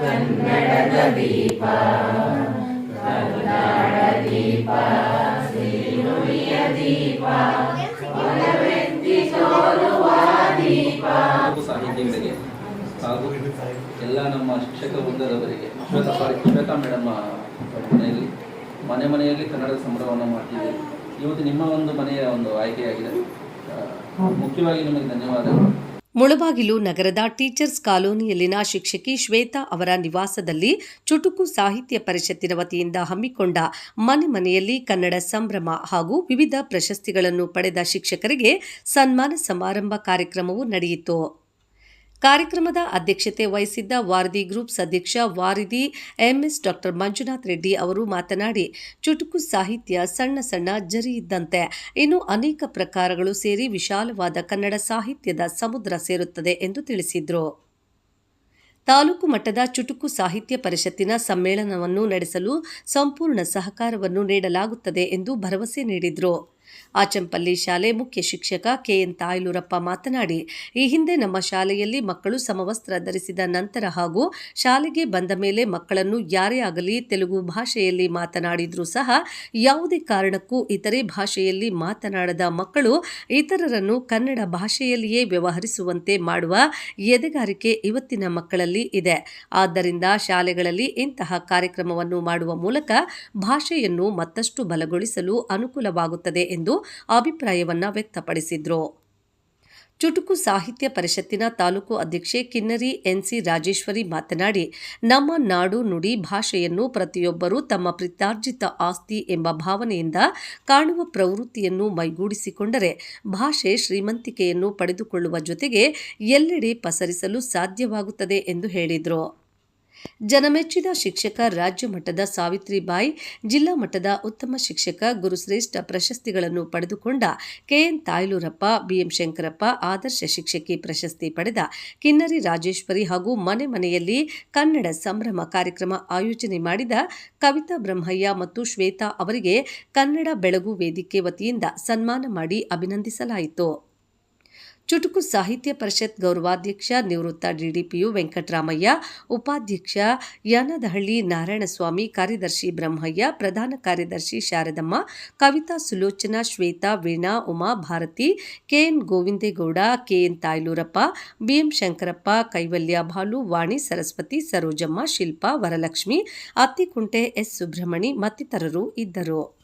ಕನ್ನಡದ ದೀಪ ದೀಪ ದೀಪ ದೀಪ ಹಾಗೂ ಎಲ್ಲ ನಮ್ಮ ಶಿಕ್ಷಕ ವೃಂದರವರಿಗೆ ಶ್ವೇತಾ ಸಾರಿ ಶ್ವೇತಾ ಮೇಡಮ್ ಮನೆಯಲ್ಲಿ, ಮನೆ ಮನೆಯಲ್ಲಿ ಕನ್ನಡದ ಸಂಭ್ರಮವನ್ನು ಮಾಡ್ತೀವಿ ಇವತ್ತು ನಿಮ್ಮ ಒಂದು ಮನೆಯ ಒಂದು ಆಯ್ಕೆಯಾಗಿದೆ. ಮುಳಬಾಗಿಲು ನಗರದ ಟೀಚರ್ಸ್ ಕಾಲೋನಿಯಲ್ಲಿನ ಶಿಕ್ಷಕಿ ಶ್ವೇತಾ ಅವರ ನಿವಾಸದಲ್ಲಿ ಚುಟುಕು ಸಾಹಿತ್ಯ ಪರಿಷತ್ತಿನ ವತಿಯಿಂದ ಹಮ್ಮಿಕೊಂಡ ಮನೆ ಮನೆಯಲ್ಲಿ ಕನ್ನಡ ಸಂಭ್ರಮ ಹಾಗೂ ವಿವಿಧ ಪ್ರಶಸ್ತಿಗಳನ್ನು ಪಡೆದ ಶಿಕ್ಷಕರಿಗೆ ಸನ್ಮಾನ ಸಮಾರಂಭ ಕಾರ್ಯಕ್ರಮವು ನಡೆಯಿತು. ಕಾರ್ಯಕ್ರಮದ ಅಧ್ಯಕ್ಷತೆ ವಹಿಸಿದ್ದ ವಾರದಿ ಗ್ರೂಪ್ಸ್ ಅಧ್ಯಕ್ಷ ವಾರಿದಿ ಎಂಎಸ್ ಡಾಕ್ಟರ್ ಮಂಜುನಾಥ್ ರೆಡ್ಡಿ ಅವರು ಮಾತನಾಡಿ, ಚುಟುಕು ಸಾಹಿತ್ಯ ಸಣ್ಣ ಸಣ್ಣ ಜರಿ ಇದ್ದಂತೆ ಇನ್ನು ಅನೇಕ ಪ್ರಕಾರಗಳು ಸೇರಿ ವಿಶಾಲವಾದ ಕನ್ನಡ ಸಾಹಿತ್ಯದ ಸಮುದ್ರ ಸೇರುತ್ತದೆ ಎಂದು ತಿಳಿಸಿದರು. ತಾಲೂಕು ಮಟ್ಟದ ಚುಟುಕು ಸಾಹಿತ್ಯ ಪರಿಷತ್ತಿನ ಸಮ್ಮೇಳನವನ್ನು ನಡೆಸಲು ಸಂಪೂರ್ಣ ಸಹಕಾರವನ್ನು ನೀಡಲಾಗುತ್ತದೆ ಎಂದು ಭರವಸೆ ನೀಡಿದರು. ಆಚಂಪಲ್ಲಿ ಶಾಲೆ ಮುಖ್ಯ ಶಿಕ್ಷಕ ಕೆಎನ್ ತಾಯ್ಲೂರಪ್ಪ ಮಾತನಾಡಿ, ಈ ಹಿಂದೆ ನಮ್ಮ ಶಾಲೆಯಲ್ಲಿ ಮಕ್ಕಳು ಸಮವಸ್ತ್ರ ಧರಿಸಿದ ನಂತರ ಹಾಗೂ ಶಾಲೆಗೆ ಬಂದ ಮೇಲೆ ಮಕ್ಕಳನ್ನು ಯಾರೇ ಆಗಲಿ ತೆಲುಗು ಭಾಷೆಯಲ್ಲಿ ಮಾತನಾಡಿದ್ರೂ ಸಹ ಯಾವುದೇ ಕಾರಣಕ್ಕೂ ಇತರೆ ಭಾಷೆಯಲ್ಲಿ ಮಾತನಾಡದ ಮಕ್ಕಳು ಇತರರನ್ನು ಕನ್ನಡ ಭಾಷೆಯಲ್ಲಿಯೇ ವ್ಯವಹರಿಸುವಂತೆ ಮಾಡುವ ಎದೆಗಾರಿಕೆ ಇವತ್ತಿನ ಮಕ್ಕಳಲ್ಲಿ ಇದೆ. ಆದ್ದರಿಂದ ಶಾಲೆಗಳಲ್ಲಿ ಇಂತಹ ಕಾರ್ಯಕ್ರಮವನ್ನು ಮಾಡುವ ಮೂಲಕ ಭಾಷೆಯನ್ನು ಮತ್ತಷ್ಟು ಬಲಗೊಳಿಸಲು ಅನುಕೂಲವಾಗುತ್ತದೆ ಎಂದು ಅಭಿಪ್ರಾಯವನ್ನ ವ್ಯಕ್ತಪಡಿಸಿದ್ರು. ಚುಟುಕು ಸಾಹಿತ್ಯ ಪರಿಷತ್ತಿನ ತಾಲೂಕು ಅಧ್ಯಕ್ಷೆ ಕಿನ್ನರಿ ಎನ್ಸಿ ರಾಜೇಶ್ವರಿ ಮಾತನಾಡಿ, ನಮ್ಮ ನಾಡು ನುಡಿ ಭಾಷೆಯನ್ನು ಪ್ರತಿಯೊಬ್ಬರೂ ತಮ್ಮ ಪ್ರಿತಾರ್ಜಿತ ಆಸ್ತಿ ಎಂಬ ಭಾವನೆಯಿಂದ ಕಾಣುವ ಪ್ರವೃತ್ತಿಯನ್ನು ಮೈಗೂಡಿಸಿಕೊಂಡರೆ, ಭಾಷೆ ಶ್ರೀಮಂತಿಕೆಯನ್ನು ಪಡೆದುಕೊಳ್ಳುವ ಜೊತೆಗೆ ಎಲ್ಲೆಡೆ ಪಸರಿಸಲು ಸಾಧ್ಯವಾಗುತ್ತದೆ ಎಂದು ಹೇಳಿದರು. ಜನಮೆಚ್ಚಿದ ಶಿಕ್ಷಕ ರಾಜ್ಯ ಮಟ್ಟದ ಸಾವಿತ್ರಿಬಾಯಿ, ಜಿಲ್ಲಾ ಮಟ್ಟದ ಉತ್ತಮ ಶಿಕ್ಷಕ ಗುರುಶ್ರೇಷ್ಠ ಪ್ರಶಸ್ತಿಗಳನ್ನು ಪಡೆದುಕೊಂಡ ಕೆಎನ್ ತಾಯ್ಲೂರಪ್ಪ, ಬಿಎಂ ಶಂಕರಪ್ಪ, ಆದರ್ಶ ಶಿಕ್ಷಕಿ ಪ್ರಶಸ್ತಿ ಪಡೆದ ಕಿನ್ನರಿ ರಾಜೇಶ್ವರಿ ಹಾಗೂ ಮನೆ ಮನೆಯಲ್ಲಿ ಕನ್ನಡ ಸಂಭ್ರಮ ಕಾರ್ಯಕ್ರಮ ಆಯೋಜನೆ ಮಾಡಿದ ಕವಿತಾ ಬ್ರಹ್ಮಯ್ಯ ಮತ್ತು ಶ್ವೇತಾ ಅವರಿಗೆ ಕನ್ನಡ ಬೆಳಗು ವೇದಿಕೆ ವತಿಯಿಂದ ಸನ್ಮಾನ ಮಾಡಿ ಅಭಿನಂದಿಸಲಾಯಿತು. ಚುಟುಕು ಸಾಹಿತ್ಯ ಪರಿಷತ್ ಗೌರವಾಧ್ಯಕ್ಷ ನಿವೃತ್ತ ಡಿಡಿಪಿಯು ವೆಂಕಟರಾಮಯ್ಯ, ಉಪಾಧ್ಯಕ್ಷ ಯಾನದಹಳ್ಳಿ ನಾರಾಯಣಸ್ವಾಮಿ, ಕಾರ್ಯದರ್ಶಿ ಬ್ರಹ್ಮಯ್ಯ, ಪ್ರಧಾನ ಕಾರ್ಯದರ್ಶಿ Sharadamma, Kavitha Sulochana, Shweta Veena, Uma Bharathi, KN Govindegowda, KN Thayloorappa, BM Shankarappa, Kaivalya Bhalu Vani Saraswathi, Sarojamma, Shilpa Varalakshmi, Attikunte S Subramani ಮತ್ತಿತರರು ಇದ್ದರು.